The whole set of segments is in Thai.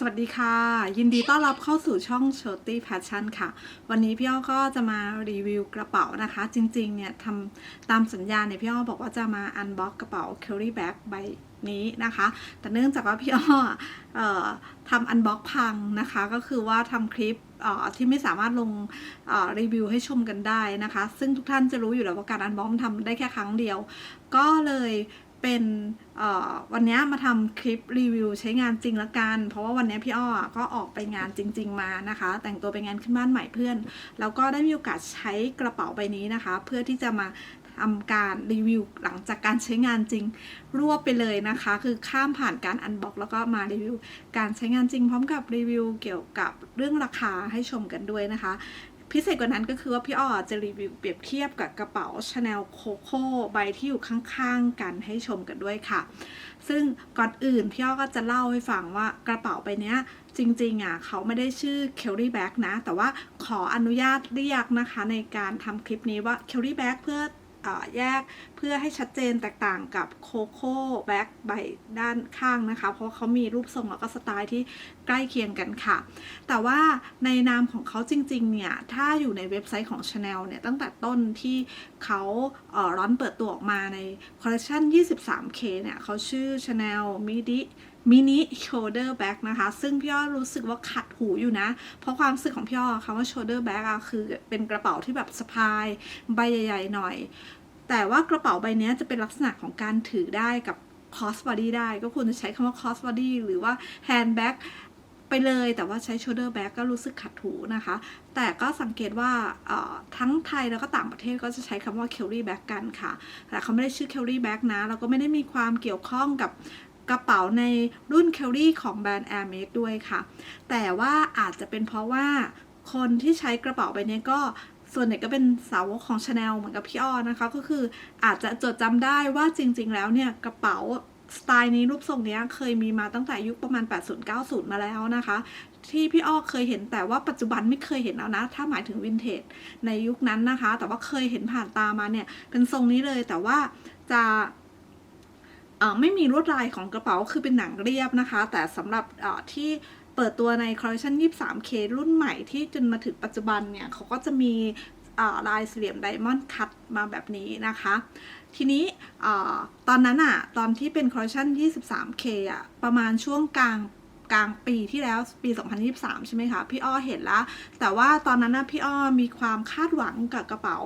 สวัสดีค่ะ ยินดีต้อนรับเข้าสู่ช่อง s h o t y Passion ค่ะ วันนี้พี่อ้อก็จะมารีวิวกระเป๋านะคะ จริงๆเนี่ยทำตามสัญญาเนี่ยพี่อ้อบอกว่าจะมาอันบ็อกกระเป๋า Carry Bag ใบนี้นะคะ แต่เนื่องจากว่าพี่อ้อออทำอันบ็อกพังนะคะ ก็คือว่าทำคลิปที่ไม่สามารถลงรีวิวให้ชมกันได้นะคะ ซึ่งทุกท่านจะรู้อยู่แล้วว่าการอันบ็อกมันทำได้แค่ครั้งเดียว ก็เลย เป็นวันนี้มาทำคลิปรีวิวใช้งานจริงละกัน เพราะว่าวันนี้พี่อ้อก็ออกไปงานจริง ๆ มานะคะ แต่งตัวไปงานขึ้นบ้านใหม่เพื่อน แล้วก็ได้มีโอกาสใช้กระเป๋าใบนี้นะคะ เพื่อที่จะมาทำการรีวิวหลังจากการใช้งานจริงรวบไปเลยนะคะ คือข้ามผ่านการอันบ็อกแล้วก็มารีวิว การใช้งานจริงพร้อมกับรีวิวเกี่ยวกับเรื่องราคาให้ชมกันด้วยนะคะ พิเศษกว่านั้นก็คือว่าพี่อ้อจะรีวิวเปรียบเทียบกับกระเป๋าชาแนลโคโค่ใบที่อยู่ข้างๆกันให้ชมกันด้วยค่ะ ซึ่งก่อนอื่นพี่อ้อก็จะเล่าให้ฟังว่ากระเป๋าใบนี้จริงๆอะเขาไม่ได้ชื่อ Carry Bag นะ แต่ว่าขออนุญาตเรียกนะคะในการทำคลิปนี้ว่า Carry Bag เพื่อ แยกเพื่อให้ชัดเจนแตกต่างกับโคโค่แบ็กใบด้านข้างนะคะ เพราะเขามีรูปทรงแล้วก็สไตล์ที่ใกล้เคียงกันค่ะ แต่ว่าในนามของเขาจริงๆเนี่ย ถ้าอยู่ในเว็บไซต์ของ Chanel เนี่ย ตั้งแต่ต้นที่เขาเร้อนเปิดตัวออกมาในคอลเลคชัน 23K เนี่ยเขาชื่อ Chanel Midi มินิ shoulder bag นะคะ ซึ่งพี่อ้อรู้สึกว่าขัดหูอยู่นะ เพราะความรู้สึกของพี่อ้อคำว่า shoulder bag อะคือเป็นกระเป๋าที่แบบสะพายใบใหญ่ๆหน่อย แต่ว่ากระเป๋าใบนี้จะเป็นลักษณะของการถือได้กับ cross body ได้ ก็ควรจะใช้คำว่า cross body หรือว่า handbag ไปเลยแต่ว่าใช้ shoulder bag ก็รู้สึกขัดหูนะคะ แต่ก็สังเกตว่าทั้งไทยแล้วก็ต่างประเทศก็จะใช้คำว่า carry bag กันค่ะ แต่เขาไม่ได้ชื่อ carry bag นะ แล้วก็ไม่ได้มีความเกี่ยวข้องกับ กระเป๋าในรุ่น carry ของแบรนด์ Air m a d ด้วยค่ะ แต่ว่าอาจจะเป็นเพราะว่าคนที่ใช้กระเป๋าใบนี้ก็ส่วนใหญ่ก็เป็นสาวกของ Chanel เหมือนกับพี่อ้อนะคะ ก็คืออาจจะจดจำได้ว่าจริง ๆ แล้วเนี่ยกระเป๋าสไตล์นี้รูปทรงเนี้ยเคยมีมาตั้งแต่ยุคประมาณ 80-90 มาแล้วนะคะ ที่พี่อ้อเคยเห็นแต่ว่าปัจจุบันไม่เคยเห็นแล้วนะ ถ้าหมายถึงวินเทจในยุคนั้นนะคะ แต่ว่าเคยเห็นผ่านตามาเนี่ย เป็นทรงนี้เลยแต่ว่าจะ ไม่มีลวดลายของกระเป๋าคือเป็นหนังเรียบนะคะ แต่สำหรับที่เปิดตัวในคอลเลคชัน 23K รุ่นใหม่ที่จนมาถึงปัจจุบันเนี่ยเขาก็จะมีลายสี่เหลี่ยมไดมอนด์คัตมาแบบนี้นะคะ ทีนี้ตอนนั้นอะตอนที่เป็นคอลเลคชัน 23K อะประมาณช่วงกลางกลางปีที่แล้วปี 2023 ใช่ไหมคะ พี่อ้อเห็นแล้วแต่ว่าตอนนั้นนะพี่อ้อมีความคาดหวังกับกระเป๋า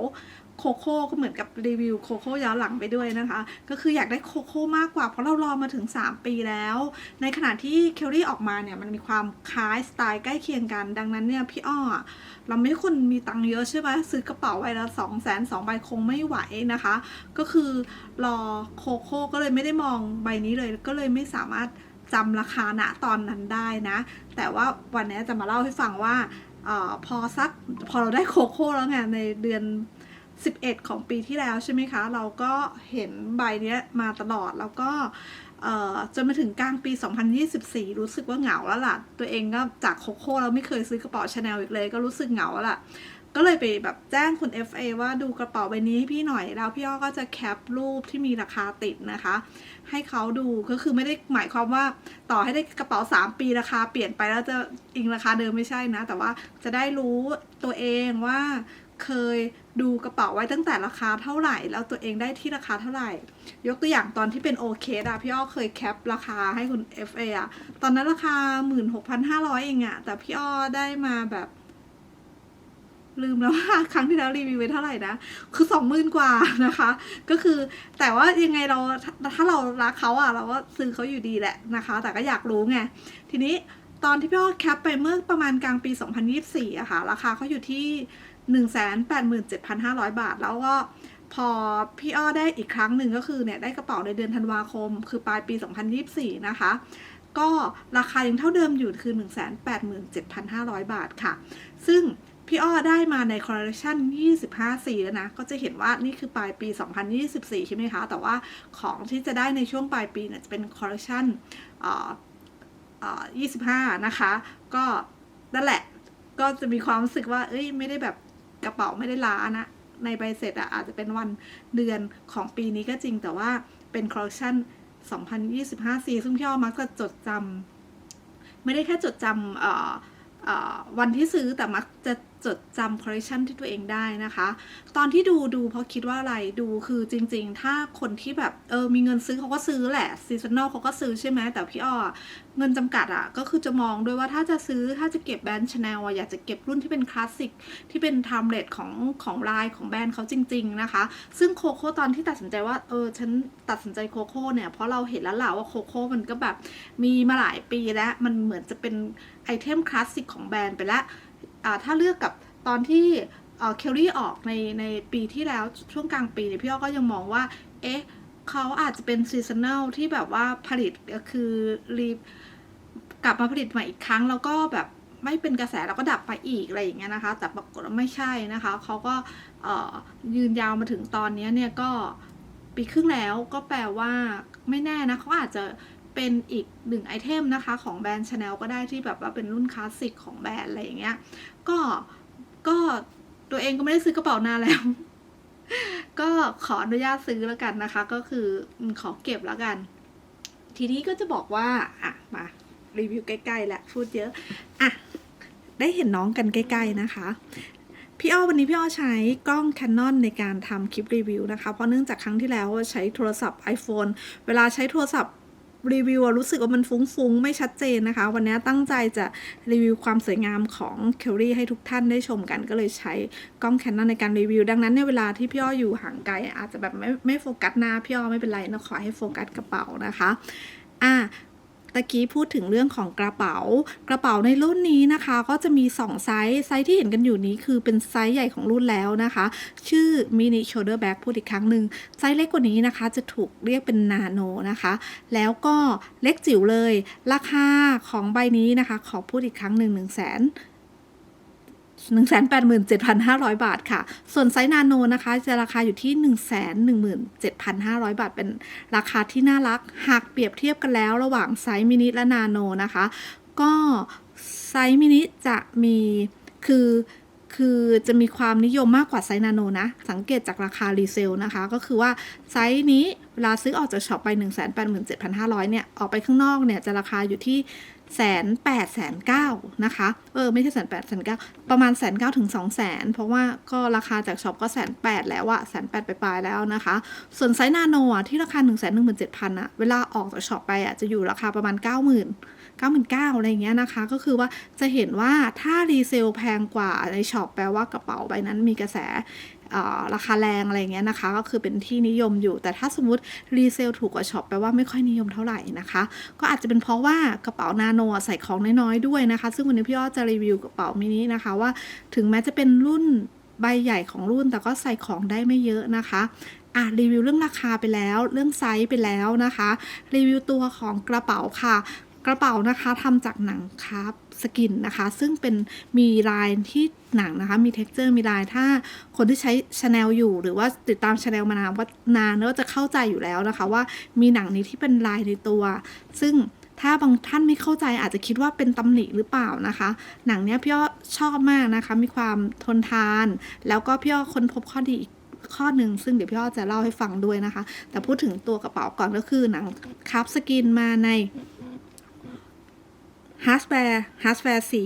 โคโค่ก็เหมือนกับรีวิวโคโค่ย้อนหลังไปด้วยนะคะ ก็คืออยากได้โคโค่มากกว่าเพราะเรารอมาถึง 3 ปีแล้ว ในขณะที่เคลลี่ออกมาเนี่ยมันมีความคล้ายสไตล์ใกล้เคียงกัน ดังนั้นเนี่ยพี่อ้อเราไม่คนมีตังค์เยอะใช่ไหมซื้อกระเป๋าใบละสองแสนสองใบคงไม่ไหวนะคะ ก็คือรอโคโค่ก็เลยไม่ได้มองใบนี้เลยก็เลยไม่สามารถจำราคาณตอนนั้นได้นะ แต่ว่าวันนี้จะมาเล่าให้ฟังว่าอพอสักพอเราได้โคโค่แล้วไงในเดือน 11 ของปีที่แล้วใช่ไหมคะ เราก็เห็นใบนี้มาตลอดแล้วก็จนมาถึงกลางปี 2024 รู้สึกว่าเหงาแล้วล่ะ ตัวเองก็จากโคโค่แล้วไม่เคยซื้อกระเป๋าชาแนลอีกเลย ก็รู้สึกเหงาแล้วล่ะ ก็เลยไปแบบแจ้งคุณ FA ว่าดูกระเป๋าใบนี้ให้พี่หน่อย แล้วพี่อ้อก็จะแคปรูปที่มีราคาติดนะคะ ให้เขาดู ก็คือไม่ได้หมายความว่าต่อให้ได้กระเป๋า 3 ปีราคาเปลี่ยนไปแล้วจะอิงราคาเดิมไม่ใช่นะ แต่ว่าจะได้รู้ตัวเองว่า เคยดูกระเป๋าไว้ตั้งแต่ราคาเท่าไหร่ แล้วตัวเองได้ที่ราคาเท่าไหร่ ยกตัวอย่างตอนที่เป็นโอเคอะพี่อ้อเคยแคปราคาให้คุณ FA อะตอนนั้นราคา 16,500 เองอะแต่พี่อ้อได้มาแบบลืมแล้วว่าครั้งที่แล้วรีวิวไว้เท่าไหร่นะ คือสองหมื่นกว่านะคะ ก็คือแต่ว่ายังไงเราถ้าเรารักเขาอะเราก็ซื้อเขาอยู่ดีแหละนะคะ แต่ก็อยากรู้ไง ทีนี้ตอนที่พี่อ้อแคปไปเมื่อประมาณกลางปี 2024อะค่ะ ราคาเขาอยู่ที่ 187,500 บาท แล้วก็พอพี่อ้อได้อีกครั้งหนึ่งก็คือเนี่ยได้กระเป๋าในเดือนธันวาคม คือปลายปี 2024 นะคะ ก็ราคายังเท่าเดิมอยู่คือ 187,500 บาทค่ะ ซึ่งพี่อ้อได้มาในคอลเลคชัน25 สีแล้วนะ ก็จะเห็นว่านี่คือปลายปี 2024 ใช่ไหมคะ แต่ว่าของที่จะได้ในช่วงปลายปีเนี่ยจะเป็นคอลเลคชันเอ่อเอ่อ25 นะคะ ก็นั่นแหละ ก็จะมีความรู้สึกว่า เอ้ย ไม่ได้แบบ กระเป๋าไม่ได้ล้านะ ในใบเสร็จอะอาจจะเป็นวันเดือนของปีนี้ก็จริงแต่ว่าเป็นคอลเลคชัน2025สีซึ่งพี่อ้อมักจะจดจำไม่ได้แค่จดจำวันที่ซื้อแต่มักจะ จดจำคอลเลคชันที่ตัวเองได้นะคะ ตอนที่ดูดูเพราะคิดว่าอะไรดูคือจริง ๆ ถ้าคนที่แบบเออมีเงินซื้อเขาก็ซื้อแหละซีซัน a ลเขาก็ซื้อใช่ไหมแต่พี่อ้อเงินจำกัดอะ่ะก็คือจะมองด้วยว่าถ้าจะซื้อถ้าจะเก็บแบรนด์ชาแนลอะอยากจะเก็บรุ่นที่เป็นคลาสสิกที่เป็นไทม์เลสของของลายของแบรนด์เขาจริง ๆ นะคะ ซึ่งโคโค่ตอนที่ตัดสินใจว่าเออฉันตัดสินใจโคโค่เนี่ยเพราะเราเห็นแล้วล่ะว่าโคโค่มันก็แบบมีมาหลายปีแล้วมันเหมือนจะเป็นไอเทมคลาสสิกของแบรนด์ไปแล้ว ถ้าเลือกกับตอนที่เคลลี่ออกในในปีที่แล้วช่วงกลางปีเนี่ยพี่อ้อก็ยังมองว่า เอ๊ะเขาอาจจะเป็นซีซันแนลที่แบบว่าผลิตคือรีกลับมาผลิตใหม่อีกครั้ง แล้วก็แบบไม่เป็นกระแสแล้วก็ดับไปอีกอะไรอย่างเงี้ยนะคะ แต่ปรากฏว่าไม่ใช่นะคะเขาก็ยืนยาวมาถึงตอนนี้เนี่ยก็ปีครึ่งแล้วก็แปลว่าไม่แน่นะเขาอาจจะ เป็นอีกหนึ่งไอเทมนะคะของแบรนด์ชาแนลก็ได้ที่แบบว่าเป็นรุ่นคลาสสิกของแบรนด์อะไรอย่างเงี้ย ก็ก็ตัวเองก็ไม่ได้ซื้อกระเป๋านานแล้ว ก็ขออนุญาตซื้อแล้วกันนะคะ ก็คือขอเก็บแล้วกัน ทีนี้ก็จะบอกว่าอะมารีวิวใกล้ๆแหละพูดเยอะอะได้เห็นน้องกันใกล้ ๆนะคะพี่อ้อวันนี้พี่อ้อใช้กล้อง Canon ในการทำคลิปรีวิวนะคะ เพราะเนื่องจากครั้งที่แล้วใช้โทรศัพท์ iPhone เวลาใช้โทรศัพท์ รีวิวรู้สึกว่ามันฟุ้งๆ ไม่ชัดเจนนะคะ วันนี้ตั้งใจจะรีวิวความสวยงามของเคลรี่ให้ทุกท่านได้ชมกัน ก็เลยใช้กล้องแคนนอนในการรีวิว ดังนั้นในเวลาที่พี่อ้ออยู่ห่างไกลอาจจะแบบไม่ไม่โฟกัสหน้าพี่อ้อไม่เป็นไรนะขอให้โฟกัสกระเป๋านะคะ อะ ตะกี้พูดถึงเรื่องของกระเป๋า กระเป๋าในรุ่นนี้นะคะ ก็จะมี 2 ไซส์ ไซส์ที่เห็นกันอยู่นี้คือเป็นไซส์ใหญ่ของรุ่นแล้วนะคะ ชื่อ mini shoulder bag พูดอีกครั้งหนึ่งไซส์เล็กกว่านี้นะคะ จะถูกเรียกเป็นนาโนนะคะ แล้วก็เล็กจิ๋วเลย ราคาของใบนี้นะคะ ขอพูดอีกครั้งหนึ่งหนึ่งแสน 187,500 บาทค่ะ ส่วนไซส์นาโนนะคะ จะราคาอยู่ที่ 117,500 บาท เป็นราคาที่น่ารัก หากเปรียบเทียบกันแล้วระหว่างไซส์มินิและนาโนนะคะ ก็ไซส์มินิจะมีคือคือจะมีความนิยมมากกว่าไซส์นาโนนะ สังเกตจากราคารีเซลนะคะ ก็คือว่าไซส์นี้เวลาซื้อออกจากช็อปไป 187,500 เนี่ย ออกไปข้างนอกเนี่ย จะราคาอยู่ที่ แสนแปดแสนเก้านะคะ เออ ไม่ใช่แสนแปดแสนเก้าประมาณแสนเก้าถึงสองแสนเพราะว่าก็ราคาจากช็อปก็แสนแปดแล้วอะแสนแปดไปปลายแล้วนะคะ ส่วนไซส์นาโนอะที่ราคาหนึ่งแสนหนึ่งหมื่นเจ็ดพันอะเวลาออกจากช็อปไปอะจะอยู่ราคาประมาณเก้าหมื่นเก้าหมื่นเก้าอะไรเงี้ยนะคะ ก็คือว่าจะเห็นว่าถ้ารีเซลแพงกว่าในช็อปแปลว่ากระเป๋าใบนั้นมีกระแส ราคาแรงอะไรเงี้ยนะคะ ก็คือเป็นที่นิยมอยู่ แต่ถ้าสมมติรีเซลถูกกว่าช็อปแปลว่าไม่ค่อยนิยมเท่าไหร่นะคะ ก็อาจจะเป็นเพราะว่ากระเป๋านาโนใส่ของน้อยๆด้วยนะคะ ซึ่งวันนี้พี่อ้อจะรีวิวกระเป๋ามินินะคะว่าถึงแม้จะเป็นรุ่นใบใหญ่ของรุ่นแต่ก็ใส่ของได้ไม่เยอะนะคะอะรีวิวเรื่องราคาไปแล้ว เรื่องไซส์ไปแล้วนะคะ รีวิวตัวของกระเป๋าค่ะ กระเป๋านะคะทำจากหนังคร์บสกินนะคะ ซึ่งเป็นมีลายที่หนังนะคะ มีเท็กเจอร์มีลายถ้าคนที่ใช้ชาแนลอยู่หรือว่าติดตามชาแนลมานานว่านานก็จะเข้าใจอยู่แล้วนะคะ ว่ามีหนังนี้ที่เป็นลายในตัว ซึ่งถ้าบางท่านไม่เข้าใจอาจจะคิดว่าเป็นตำหนิหรือเปล่านะคะ หนังเนี้ยพี่อ้อชอบมากนะคะ มีความทนทาน แล้วก็พี่อ้อค้นพบข้อดีอีกข้อหนึ่งซึ่งเดี๋ยวพี่อ้อจะเล่าให้ฟังด้วยนะคะ แต่พูดถึงตัวกระเป๋าก่อนก็คือหนังคร์บสกินมาใน ฮาร์สแวร์ฮาร์สแวร์สี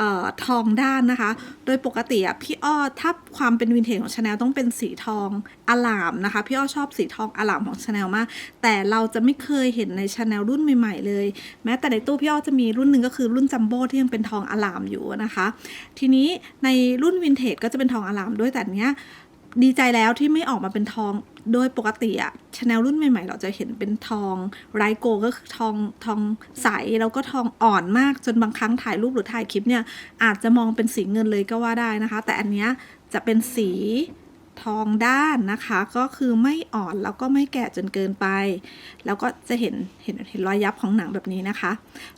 ออทองด้านนะคะ โดยปกติอะพี่อ้อถ้าความเป็นวินเทจของชาแนลต้องเป็นสีทองอลามนะคะ พี่อ้อชอบสีทองอลามของชาแนลมาก แต่เราจะไม่เคยเห็นในชาแนลรุ่นใหม่ๆเลย แม้แต่ในตู้พี่อ้อจะมีรุ่นหนึ่งก็คือรุ่นจัมโบ้ที่ยังเป็นทองอลามอยู่นะคะ ทีนี้ในรุ่นวินเทจก็จะเป็นทองอลามด้วยแต่เนี้ย ดีใจแล้วที่ไม่ออกมาเป็นทองโดยปกติอะชาแนลรุ่นใหม่ๆ เราจะเห็นเป็นทองไรโกก็คือทองทองใสแล้วก็ทองอ่อนมากจนบางครั้งถ่ายรูปหรือถ่ายคลิปเนี่ยอาจจะมองเป็นสีเงินเลยก็ว่าได้นะคะ แต่อันเนี้ยจะเป็นสี ทองด้านนะคะ ก็คือไม่อ่อนแล้วก็ไม่แก่จนเกินไป แล้วก็จะเห็นเห็นเห็นรอยยับของหนังแบบนี้นะคะ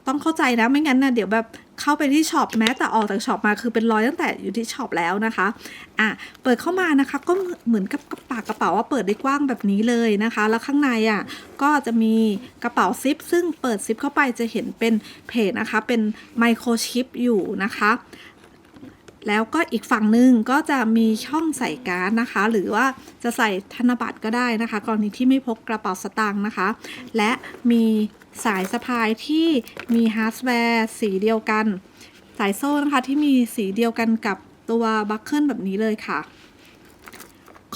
ต้องเข้าใจนะไม่งั้นนะเดี๋ยวแบบเข้าไปที่ช็อปแม้แต่ออกจากช็อปมาคือเป็นรอยตั้งแต่อยู่ที่ช็อปแล้วนะคะอะเปิดเข้ามานะคะก็เหมือนกับกระปากกระเป๋าว่าเปิดได้กว้างแบบนี้เลยนะคะ แล้วข้างในอะก็จะมีกระเป๋าซิปซึ่งเปิดซิปเข้าไปจะเห็นเป็นเพจนะคะเป็นไมโครชิปอยู่นะคะ แล้วก็อีกฝั่งหนึ่งก็จะมีช่องใส่การ์ดนะคะ หรือว่าจะใส่ธนบัตรก็ได้นะคะ กรณีที่ไม่พกกระเป๋าสตางค์นะคะ และมีสายสะพายที่มีฮาร์ดแวร์สีเดียวกัน สายโซ่นะคะที่มีสีเดียวกันกับตัวบัคเกิลแบบนี้เลยค่ะ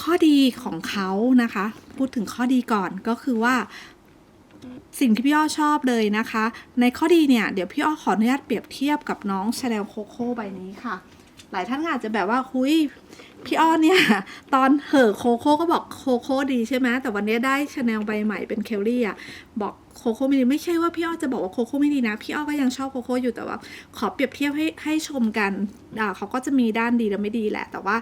ข้อดีของเขานะคะ พูดถึงข้อดีก่อนก็คือว่าสิ่งที่พี่อ้อชอบเลยนะคะ ในข้อดีเนี่ย เดี๋ยวพี่อ้อขออนุญาตเปรียบเทียบกับน้องชาแนลโคโค่ใบนี้ค่ะ หลายท่านอาจจะแบบว่าคุยพี่อ้อเนี่ยตอนเหอโคโค่ก็บอกโคโค่ดีใช่ไหมแต่วันนี้ได้ชาแนลใบใหม่เป็นเคลลี่อะบอกโคโค่ไม่ดีไม่ใช่ว่าพี่อ้อจะบอกว่าโคโค่ไม่ดีนะ พี่อ้อก็ยังชอบโคโค่อยู่แต่ว่า ขอเปรียบเทียบให้ให้ชมกันอ่าเขาก็จะมีด้านดีและไม่ดีแหละ แต่ว่า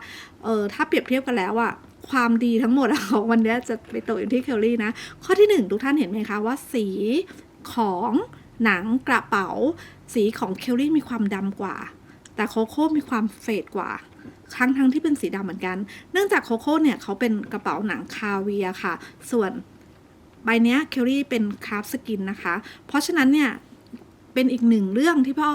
เออถ้าเปรียบเทียบกันแล้วอะความดีทั้งหมดของวันนี้จะไปตกอยู่ที่เคลลี่นะ ข้อที่หนึ่งทุกท่านเห็นไหมคะว่าสีของหนังกระเป๋า สีของเคลลี่มีความดำกว่า แต่โคโค่มีความเฟดกว่าทั้งทั้งที่เป็นสีดำเหมือนกัน เนื่องจากโคโค่เนี่ยเขาเป็นกระเป๋าหนังคาเวียค่ะ ส่วนใบเนี้ยเคลลี่เป็นคราฟสกินนะคะ เพราะฉะนั้นเนี่ยเป็นอีกหนึ่งเรื่องที่พ่อ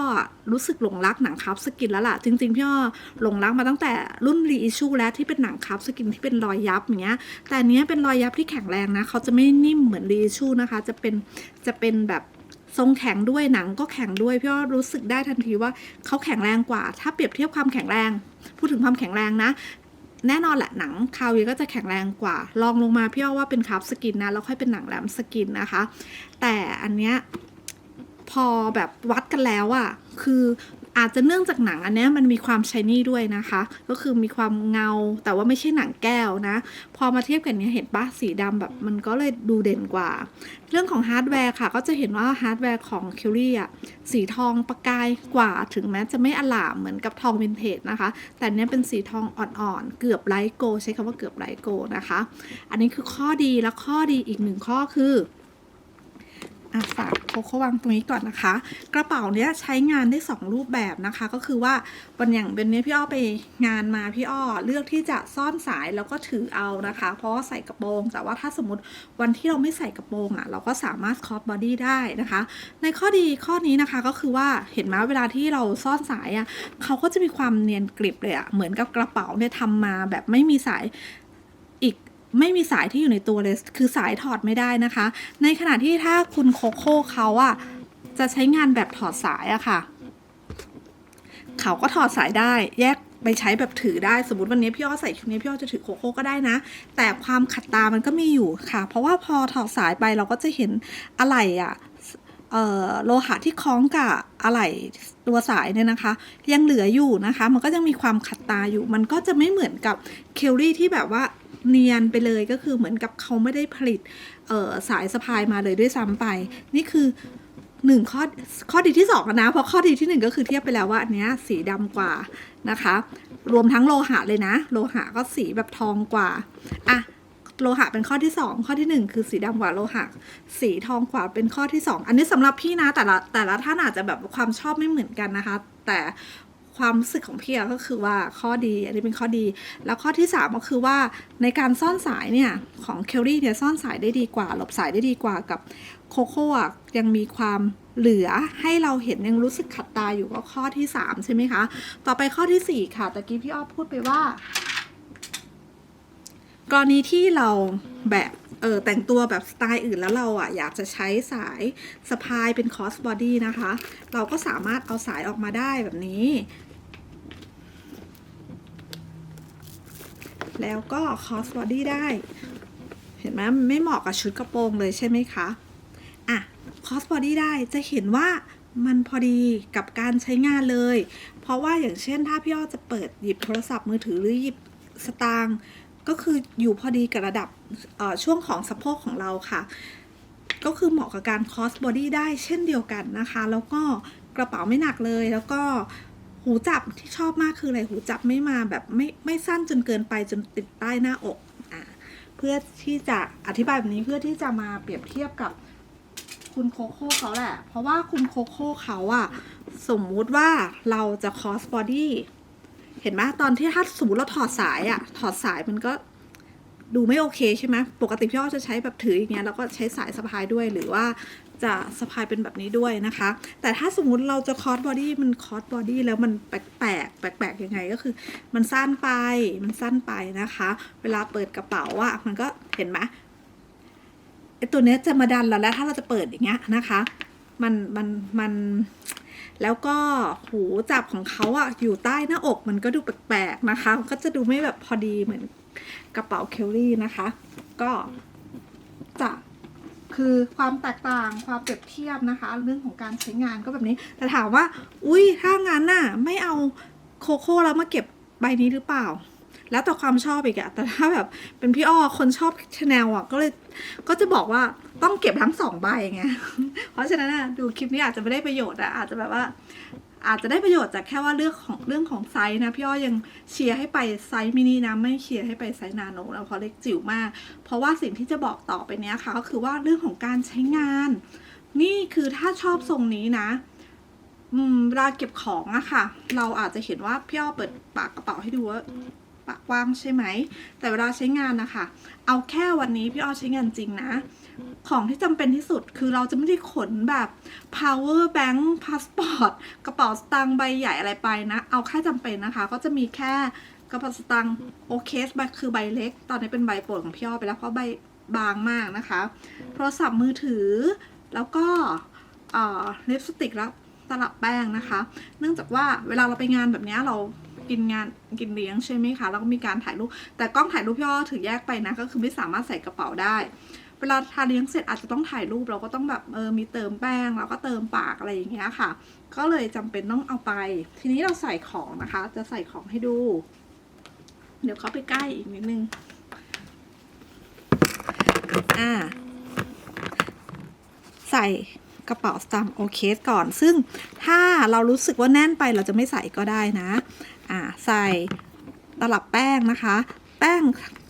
รู้สึกหลงรักหนังคราฟสกินแล้วล่ะ จริงๆพี่อ้อหลงรักมาตั้งแต่รุ่นรีอิชูแล้วที่เป็นหนังคราฟสกินที่เป็นรอยยับอย่างเงี้ย แต่เนี้ยเป็นรอยยับที่แข็งแรงนะเขาจะไม่นิ่มเหมือนรีอิชูนะคะ จะเป็นจะเป็นแบบ ทรงแข็งด้วยหนังก็แข็งด้วยพี่อ้อรู้สึกได้ทันทีว่าเขาแข็งแรงกว่า ถ้าเปรียบเทียบความแข็งแรง พูดถึงความแข็งแรงนะ แน่นอนแหละหนังคาเวียก็จะแข็งแรงกว่า ลองลงมาพี่อ้อว่าเป็นคราฟสกินนะแล้วค่อยเป็นหนังแหลมสกินนะคะ แต่อันเนี้ยพอแบบวัดกันแล้วอะคือ อาจจะเนื่องจากหนังอันนี้มันมีความชายนี่ด้วยนะคะ ก็คือมีความเงาแต่ว่าไม่ใช่หนังแก้วนะ พอมาเทียบกันเนี้ยเห็นปะสีดำแบบมันก็เลยดูเด่นกว่า เรื่องของฮาร์ดแวร์ค่ะ ก็จะเห็นว่าฮาร์ดแวร์ของคิวรี่อะสีทองประกายกว่าถึงแม้จะไม่อลามเหมือนกับทองวินเทจนะคะ แต่เนี้ยเป็นสีทองอ่อนๆ เกือบไลท์โกลใช้คำว่าเกือบไลท์โกลนะคะ อันนี้คือข้อดีและข้อดีอีกหนึ่งข้อคือ อะฝากโคโค่วางตรงนี้ก่อนนะคะ กระเป๋าเนี้ยใช้งานได้ 2 รูปแบบนะคะ ก็คือว่าวันอย่างเป็นเนี้ยพี่อ้อไปงานมาพี่อ้อเลือกที่จะซ่อนสายแล้วก็ถือเอานะคะ เพราะใส่กระโปรง แต่ว่าถ้าสมมติวันที่เราไม่ใส่กระโปรงอะเราก็สามารถคอสบอดี้ได้นะคะ ในข้อดีข้อนี้นะคะก็คือว่าเห็นไหมเวลาที่เราซ่อนสายอะเขาก็จะมีความเนียนกริบเลยอะเหมือนกับกระเป๋าเนี่ยทำมาแบบไม่มีสาย ไม่มีสายที่อยู่ในตัวเลย คือสายถอดไม่ได้นะคะ ในขณะที่ถ้าคุณโคโค่เขาอะจะใช้งานแบบถอดสายอะค่ะ เขาก็ถอดสายได้แยกไปใช้แบบถือได้สมมติวันนี้พี่อ้อใส่ชุดนี้พี่อ้อจะถือโคโค่ก็ได้นะ แต่ความขัดตามันก็มีอยู่ค่ะ เพราะว่าพอถอดสายไปเราก็จะเห็นอะไหล่อะโลหะที่คล้องกับอะไหล่ตัวสายเนี่ยนะคะ ยังเหลืออยู่นะคะ มันก็ยังมีความขัดตาอยู่ มันก็จะไม่เหมือนกับเคลลี่ที่แบบว่า เนียนไปเลยก็คือเหมือนกับเขาไม่ได้ผลิตสายสะพายมาเลยด้วยซ้ำไป นี่คือหนึ่งข้อข้อดีที่สองนะ เพราะข้อดีที่หนึ่งก็คือเทียบไปแล้วว่าอันเนี้ยสีดำกว่านะคะ รวมทั้งโลหะเลยนะ โลหะก็สีแบบทองกว่าอะโลหะเป็นข้อที่สองข้อที่หนึ่งคือสีดำกว่าโลหะ สีทองกว่าเป็นข้อที่สองอันนี้สำหรับพี่นะแต่ละแต่ละท่านอาจจะแบบความชอบไม่เหมือนกันนะคะ แต่ ความรู้สึกของพี่อะก็คือว่าข้อดีอันนี้เป็นข้อดี แล้วข้อที่ 3 ก็คือว่าในการซ่อนสายเนี่ย ของเคลลี่เนี่ยซ่อนสายได้ดีกว่า หลบสายได้ดีกว่ากับโคโค่ยังมีความเหลือให้เราเห็นยังรู้สึกขัดตาอยู่ก็ข้อที่ 3 ใช่ไหมคะ ต่อไปข้อทีสี่ 4 ค่ะตะกี้พี่อ้อพูดไปว่า กรณีที่เราแบบเออแต่งตัวแบบสไตล์อื่นแล้วเราอะอยากจะใช้สายสะพายเป็นคอสบอดี้นะคะ เราก็สามารถเอาสายออกมาได้แบบนี้ แล้วก็คอสบอดี้ได้ เห็นไหมไม่เหมาะกับชุดกระโปรงเลยใช่ไหมคะอะคอสบอดี้ได้จะเห็นว่ามันพอดีกับการใช้งานเลย เพราะว่าอย่างเช่นถ้าพี่อ้อจะเปิดหยิบโทรศัพท์มือถือหรือหยิบสตางค์ก็คืออยู่พอดีกับระดับช่วงของสะโพกของเราค่ะ ก็คือเหมาะกับการคอสบอดี้ได้เช่นเดียวกันนะคะ แล้วก็กระเป๋าไม่หนักเลยแล้วก็ หูจับที่ชอบมากคืออะไรหูจับไม่มาแบบไม่ไม่สั้นจนเกินไปจนติดใต้หน้าอกอะเพื่อที่จะอธิบายแบบนี้เพื่อที่จะมาเปรียบเทียบกับคุณโคโค่เขาแหละ เพราะว่าคุณโคโค่เขาอะสมมุติว่าเราจะคอสบอดี้เห็นไหมตอนที่ถ้าสมมติเราถอดสายอะถอดสายมันก็ดูไม่โอเคใช่ไหมปกติพี่อ้อจะใช้แบบถืออย่างเงี้ยแล้วก็ใช้สายสะพายด้วยหรือว่า จะสะพายเป็นแบบนี้ด้วยนะคะ แต่ถ้าสมมุติเราจะคอร์สบอดี้มันคอร์สบอดี้แล้วมันแปลกแปลกแปลกๆยังไงก็คือ มันสั้นไปมันสั้นไปนะคะ เวลาเปิดกระเป๋าอะมันก็เห็นไหมไอตัวเนี้ยจะมาดันเราแล้วถ้าเราจะเปิดอย่างเงี้ยนะคะมันมันมันแล้วก็หูจับของเขาอะอยู่ใต้หน้าอกมันก็ดูแปลกๆนะคะ ก็จะดูไม่แบบพอดีเหมือนกระเป๋าเคลลี่นะคะ ก็จะ คือความแตกต่างความเปรียบเทียบนะคะ เรื่องของการใช้งานก็แบบนี้ แต่ถามว่า อุ้ยถ้างั้นน่ะไม่เอาโคโค่แล้วมาเก็บใบนี้หรือเปล่า แล้วแต่ความชอบอีกอะแต่ถ้าแบบเป็นพี่อ้อคนชอบชาแนลอะก็เลยก็จะบอกว่าต้องเก็บทั้งสองใบไงเพราะฉะนั้นอะดูคลิปนี้อาจจะไม่ได้ประโยชน์อะอาจจะแบบว่า อาจจะได้ประโยชน์จากแค่ว่าเรื่องของเรื่องของไซส์นะพี่อ้อยังเชียร์ให้ไปไซส์มินินะไม่เชียร์ให้ไปไซส์นาโนแล้วเพราะเล็กจิ๋วมาก เพราะว่าสิ่งที่จะบอกต่อไปเนี้ยค่ะก็คือว่าเรื่องของการใช้งาน นี่คือถ้าชอบทรงนี้นะอืมเวลาเก็บของอะค่ะ เราอาจจะเห็นว่าพี่อ้อเปิดปากกระเป๋าให้ดูว่าปากกว้างใช่ไหม แต่เวลาใช้งานนะคะ เอาแค่วันนี้พี่อ้อใช้งานจริงนะ ของที่จำเป็นที่สุดคือเราจะไม่ได้ขนแบบ power bank passport กระเป๋าสตางค์ใบใหญ่อะไรไปนะ เอาแค่จำเป็นนะคะ ก็จะมีแค่กระเป๋าสตางค์โอเคสใบคือใบเล็ก ตอนนี้เป็นใบโปรดของพี่อ้อไปแล้วเพราะใบบางมากนะคะ โทรศัพท์มือถือ แล้วก็เลิปสติกแล้วตลับแป้งนะคะ เนื่องจากว่าเวลาเราไปงานแบบนี้เรากินงานกินเลี้ยงใช่ไหมคะ แล้วก็มีการถ่ายรูป แต่กล้องถ่ายรูปพี่อ้อถือแยกไปนะ ก็คือไม่สามารถใส่กระเป๋าได้ เวลาทานเลี้ยงเสร็จอาจจะต้องถ่ายรูปเราก็ต้องแบบเออมีเติมแป้งแล้วก็เติมปากอะไรอย่างเงี้ยค่ะ ก็เลยจำเป็นต้องเอาไป ทีนี้เราใส่ของนะคะ จะใส่ของให้ดู เดี๋ยวเขาไปใกล้อีกนิดนึงอ่าใส่กระเป๋าสตางค์โอเคสก่อน ซึ่งถ้าเรารู้สึกว่าแน่นไปเราจะไม่ใส่ก็ได้นะ อ่า ใส่ตลับแป้งนะคะ แป้ง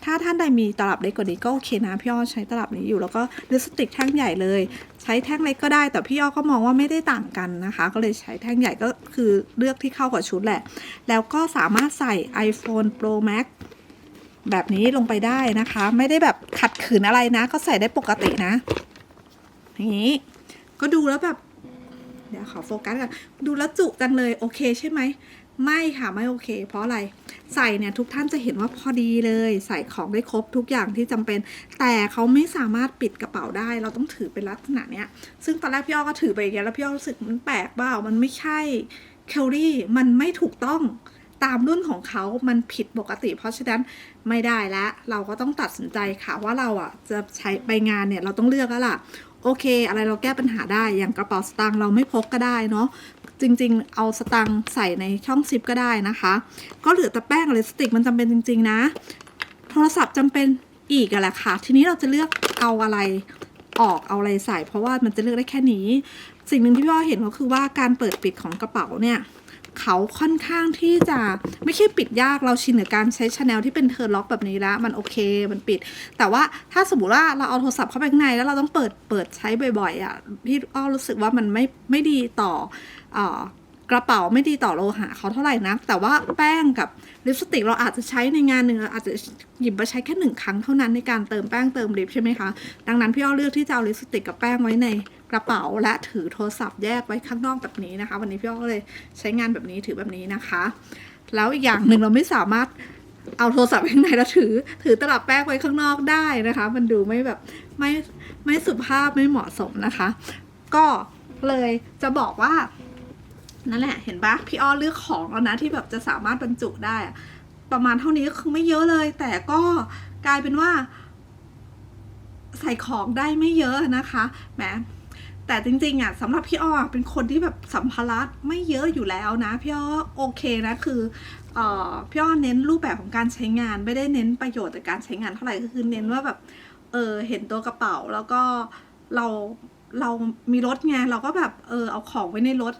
ถ้าท่านใดมีตลับเล็กกว่านี้ก็โอเคนะพี่อ้อใช้ตลับนี้อยู่แล้วก็ลิปสติกแท่งใหญ่เลย ใช้แท่งเล็กก็ได้ แต่พี่อ้อก็มองว่าไม่ได้ต่างกันนะคะ ก็เลยใช้แท่งใหญ่ก็คือเลือกที่เข้ากับชุดแหละ แล้วก็สามารถใส่ iPhone Pro Max แบบนี้ลงไปได้นะคะ ไม่ได้แบบขัดขืนอะไรนะ ก็ใส่ได้ปกตินะอย่างนี้ก็ดูแล้วแบบเดี๋ยวขอโฟกัสก่อนดูแล้วจุจังเลยโอเคใช่ไหมไม่ค่ะไม่โอเค เพราะอะไร ใส่เนี่ยทุกท่านจะเห็นว่าพอดีเลย ใส่ของได้ครบทุกอย่างที่จำเป็น แต่เขาไม่สามารถปิดกระเป๋าได้ เราต้องถือเป็นลักษณะเนี้ย ซึ่งตอนแรกพี่อ้อก็ถือไปอย่างเงี้ยแล้วพี่อ้อรู้สึกมันแปลกเปล่ามันไม่ใช่เคลรี่มันไม่ถูกต้องตามรุ่นของเขามันผิดปกติ เพราะฉะนั้นไม่ได้แล้วเราก็ต้องตัดสินใจค่ะว่าเราอะจะใช้ไปงานเนี่ยเราต้องเลือกแล้วล่ะโอเค อะไรเราแก้ปัญหาได้อย่างกระเป๋าสตางค์เราไม่พกก็ได้เนาะ จริงๆ เอาสตังใส่ในช่องซิปก็ได้นะคะ ก็เหลือแต่แป้งกับลิปสติกมันจำเป็นจริง ๆ นะ โทรศัพท์จำเป็นอีกอะแหละค่ะ ทีนี้เราจะเลือกเอาอะไรออกเอาอะไรใส่ เพราะว่ามันจะเลือกได้แค่นี้ สิ่งหนึ่งที่พี่อ้อเห็นก็คือว่าการเปิดปิดของกระเป๋าเนี่ย เขาค่อนข้างที่จะไม่ใช่ปิดยากเราชินกับการใช้ชาแนลที่เป็นเทอร์ล็อกแบบนี้แล้ว มันโอเคมันปิด แต่ว่าถ้าสมมติว่าเราเอาโทรศัพท์เข้าไปข้างในแล้วเราต้องเปิดเปิดใช้บ่อยๆอะพี่อ้อรู้สึกว่ามันไม่ไม่ดีต่ออ่อกระเป๋าไม่ดีต่อโลหะเขาเท่าไหร่นะแต่ว่าแป้งกับลิปสติกเราอาจจะใช้ในงานหนึ่งอาจจะหยิบมาใช้แค่หนึ่งครั้งเท่านั้นในการเติมแป้งเติมลิปใช่ไหมคะดังนั้นพี่อ้อเลือกที่จะเอาลิปสติกกับแป้งไว้ใน ระเป๋าและถือโทรศัพท์แยกไว้ข้างนอกแบบนี้นะคะ วันนี้พี่อ้อก็เลยใช้งานแบบนี้ถือแบบนี้นะคะ แล้วอีกอย่างหนึ่งเราไม่สามารถเอาโทรศัพท์ข้างในแล้วถือ ถือตลับแป้งไว้ข้างนอกได้นะคะ มันดูไม่แบบไม่ไม่สุภาพไม่เหมาะสมนะคะ ก็เลยจะบอกว่านั่นแหละเห็นปะพี่อ้อเลือกของแล้วนะที่แบบจะสามารถบรรจุได้ ประมาณเท่านี้ก็คือไม่เยอะเลย แต่ก็กลายเป็นว่า ใส่ของได้ไม่เยอะนะคะแหม แต่จริงๆอะสำหรับพี่อ้อเป็นคนที่แบบสัมภาระไม่เยอะอยู่แล้วนะพี่อ้อโอเคนะคือออพี่อ้อเน้นรูปแบบของการใช้งาน ไม่ได้เน้นประโยชน์จากการใช้งานเท่าไหร่ก็คือเน้นว่าแบบเออเห็นตัวกระเป๋าแล้วก็เราเรามีรถไงเราก็แบบเออเอาของไว้ในรถ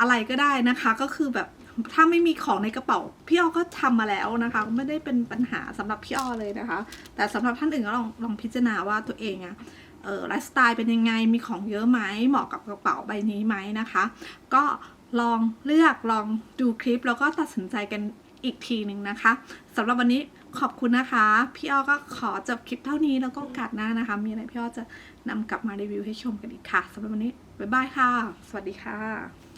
อะไรก็ได้นะคะ ก็คือแบบถ้าไม่มีของในกระเป๋าพี่อ้อก็ทำมาแล้วนะคะ ไม่ได้เป็นปัญหาสำหรับพี่อ้อเลยนะคะ แต่สำหรับท่านอื่นก็ลองลองพิจารณาว่าตัวเองอะ เออไลฟ์สไตล์เป็นยังไงมีของเยอะไหมเหมาะกับกระเป๋าใบนี้ไหมนะคะ ก็ลองเลือกลองดูคลิปแล้วก็ตัดสินใจกันอีกทีหนึ่งนะคะสำหรับวันนี้ขอบคุณนะคะ พี่อ้อก็ขอจบคลิปเท่านี้แล้วก็กาดหน้านะคะ มีอะไรพี่อ้อจะนำกลับมารีวิวให้ชมกันอีกค่ะสำหรับวันนี้ บ๊ายบายค่ะ สวัสดีค่ะ